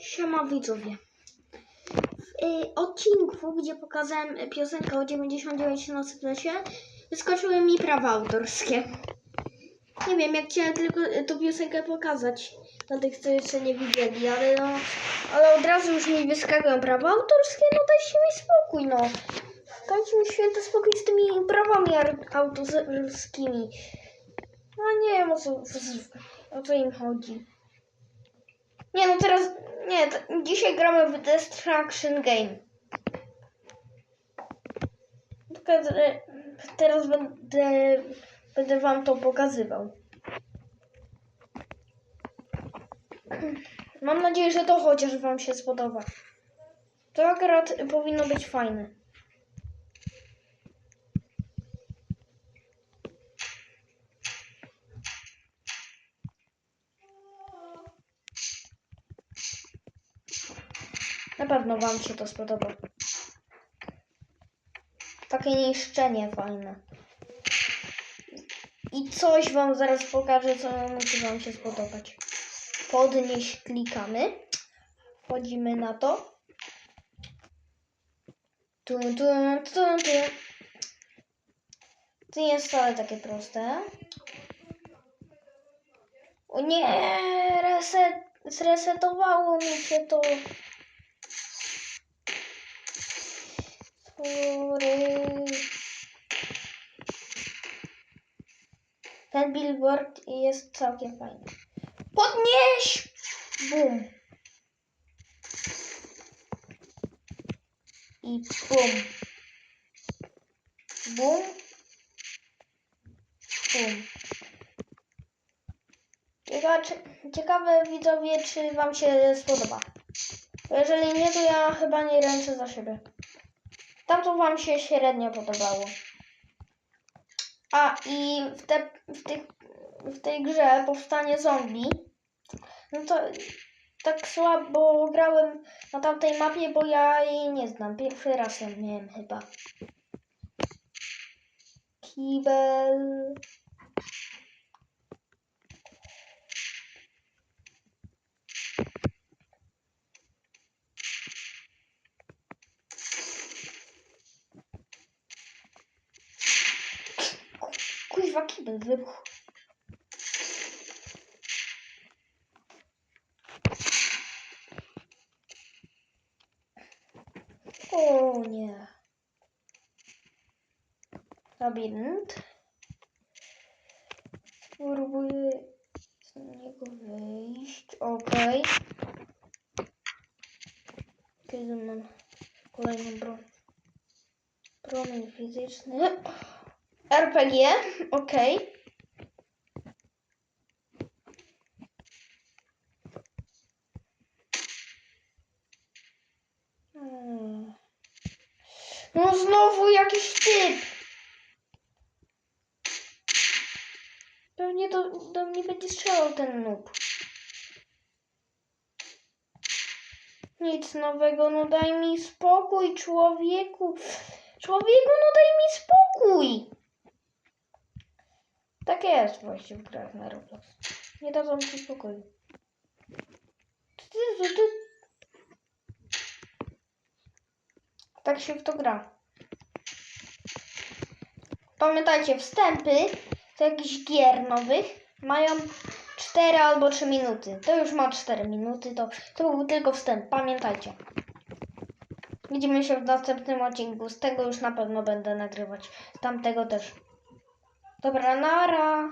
Siema widzowie. W y, odcinku, gdzie pokazałem piosenkę o 99 na sekrecie, wyskoczyły mi prawa autorskie. Nie wiem, jak chciałem tylko y, tą piosenkę pokazać dla tych, co jeszcze nie widzieli, ale no, ale od razu już mi wyskakują prawa autorskie, no dajcie mi spokój, no. Dajcie mi święty spokój z tymi prawami autorskimi. No nie wiem o co, o co im chodzi. Nie no teraz, nie, dzisiaj gramy w Destruction Game. Tylko, Teraz będę, będę wam to pokazywał. Mam nadzieję, że to chociaż wam się spodoba. To akurat powinno być fajne. Na pewno wam się to spodoba. Takie niszczenie fajne. I coś wam zaraz pokażę, co musi wam się spodobać. Podnieść klikamy. Wchodzimy na to. Tu, tu, tu, tu. To nie jest wcale takie proste. O nie, reset, zresetowało mi się to. Sorry. Ten billboard jest całkiem fajny. Podnieś! Bum. I bum. Bum. Bum. Ciekawe, widzowie, czy wam się spodoba. Jeżeli nie, to ja chyba nie ręczę za siebie. Tamto wam się średnio podobało. A i w, te, w, w tej grze powstanie zombie. No to tak słabo grałem na tamtej mapie, bo ja jej nie znam. Pierwszy raz ją miałem chyba. Kibel. Kuźwa, kibel wybuchł. O nie. Labirynt. Spróbuję z niego wyjść. Okej. Kiedy mam kolejną broń. Promień fizyczny. RPG. Okej. Hmm. No znowu jakiś typ. Pewnie do, do mnie będzie strzelał ten noob. Nic nowego, no daj mi spokój, człowieku. Człowieku, no daj mi spokój. Tak jest właśnie w grach na Roblox. Nie dadzą ci spokoju. Ty. Tak się w to gra. Pamiętajcie, wstępy do jakichś gier nowych mają 4 albo 3 minuty. To już ma 4 minuty, to, to był tylko wstęp. Pamiętajcie. Widzimy się w następnym odcinku. Z tego już na pewno będę nagrywać. Z tamtego też. Dobra, nara.